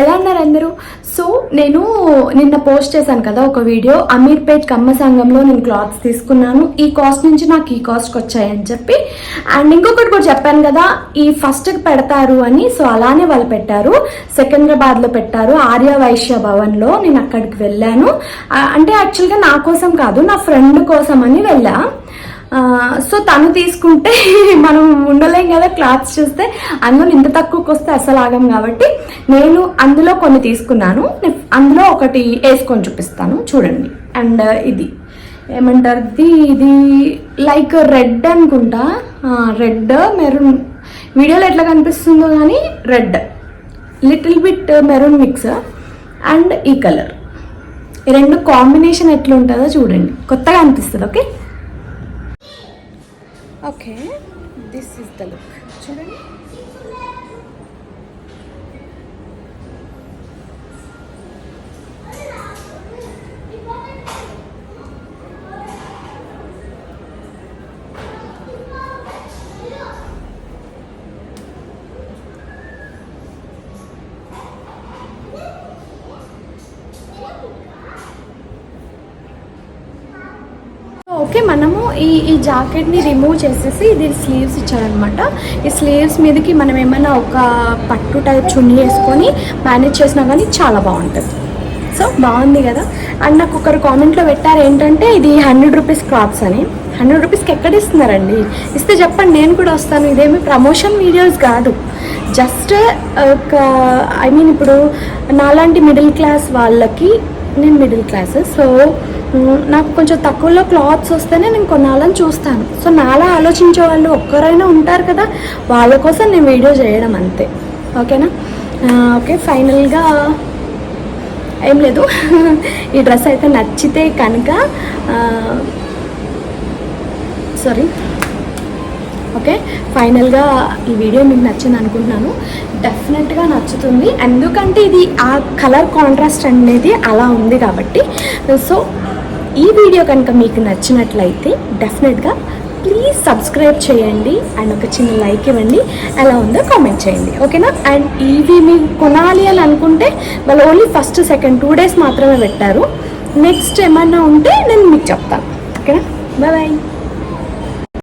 ఎలా ఉన్నారు అందరూ? సో నేను నిన్న పోస్ట్ చేశాను కదా ఒక వీడియో అమీర్పేట్ కమ్మ సంఘంలో నేను క్లాత్స్ తీసుకున్నాను. ఈ కాస్ట్ నుంచి నాకు ఈ కాస్ట్కి వచ్చాయని చెప్పి. అండ్ ఇంకొకటి కూడా చెప్పాను కదా ఈ ఫస్ట్ పెడతారు అని సో అలానే వాళ్ళు పెట్టారు. సికింద్రాబాద్లో పెట్టారు ఆర్య వైశ్య భవన్లో నేను అక్కడికి వెళ్ళాను. అంటే యాక్చువల్గా నా కోసం కాదు నా ఫ్రెండ్ కోసం అని వెళ్ళా. సో తను తీసుకుంటే మనం ఉండలేం కదా క్లాత్స్ చూస్తే. అందులో ఇంత తక్కువకి వస్తే అసలు ఆగం కాబట్టి నేను అందులో కొన్ని తీసుకున్నాను. నేను అందులో ఒకటి వేసుకొని చూపిస్తాను. చూడండి. అండ్ ఇది ఏమంటారు? ఇది ఇది లైక్ రెడ్ అనుకుంటా. Red maroon. వీడియోలో ఎట్లా కనిపిస్తుందో కానీ red. Little bit maroon mix and ఈ కలర్. ఈ రెండు కాంబినేషన్ ఎట్లా ఉంటుందో చూడండి. కొత్తగా అనిపిస్తుంది okay? Okay this is the look చూడండి ఓకే మనము ఈ ఈ జాకెట్ని రిమూవ్ చేసేసి ఇది స్లీవ్స్ ఇచ్చారనమాట. ఈ స్లీవ్స్ మీదకి మనం ఏమైనా ఒక పట్టు టైప్ చున్నీ వేసుకొని మేనేజ్ చేసినా కానీ చాలా బాగుంటుంది. సో బాగుంది కదా? అండ్ నాకు ఒకరు కామెంట్లో పెట్టారు ఏంటంటే ఇది హండ్రెడ్ రూపీస్ క్రాప్స్ అని. హండ్రెడ్ రూపీస్కి ఎక్కడ ఇస్తున్నారండి? ఇస్తే చెప్పండి నేను కూడా వస్తాను. ఇదేమి ప్రమోషన్ వీడియోస్ కాదు. జస్ట్ ఒక ఐ మీన్ ఇప్పుడు నాలాంటి మిడిల్ క్లాస్ వాళ్ళకి నేను మిడిల్ క్లాస్ సో నాకు కొంచెం తక్కువలో క్లాత్స్ వస్తేనే నేను కొనాలని చూస్తాను. సో నాలా ఆలోచించే వాళ్ళు ఒక్కరైనా ఉంటారు కదా వాళ్ళ కోసం నేను వీడియో చేయడం అంతే. ఓకేనా ఓకే ఫైనల్గా ఏం లేదు. ఈ డ్రెస్ అయితే నచ్చితే కనుక సారీ ఓకే? ఫైనల్గా ఈ వీడియో మీకు నచ్చింది అనుకుంటున్నాను. డెఫినెట్గా నచ్చుతుంది. ఎందుకంటే ఇది ఆ కలర్ కాంట్రాస్ట్ అనేది అలా ఉంది కాబట్టి. సో ఈ వీడియో కనుక మీకు నచ్చినట్లయితే డెఫినెట్గా ప్లీజ్ సబ్స్క్రైబ్ చేయండి. అండ్ ఒక చిన్న లైక్ ఇవ్వండి. ఎలా ఉందో కామెంట్ చేయండి. ఓకేనా? అండ్ ఇవి మీకు కొనాలి అని అనుకుంటే వాళ్ళు only first second two days మాత్రమే పెట్టారు. నెక్స్ట్ ఏమన్నా ఉంటే నేను మీకు చెప్తాను. ఓకేనా? బాయ్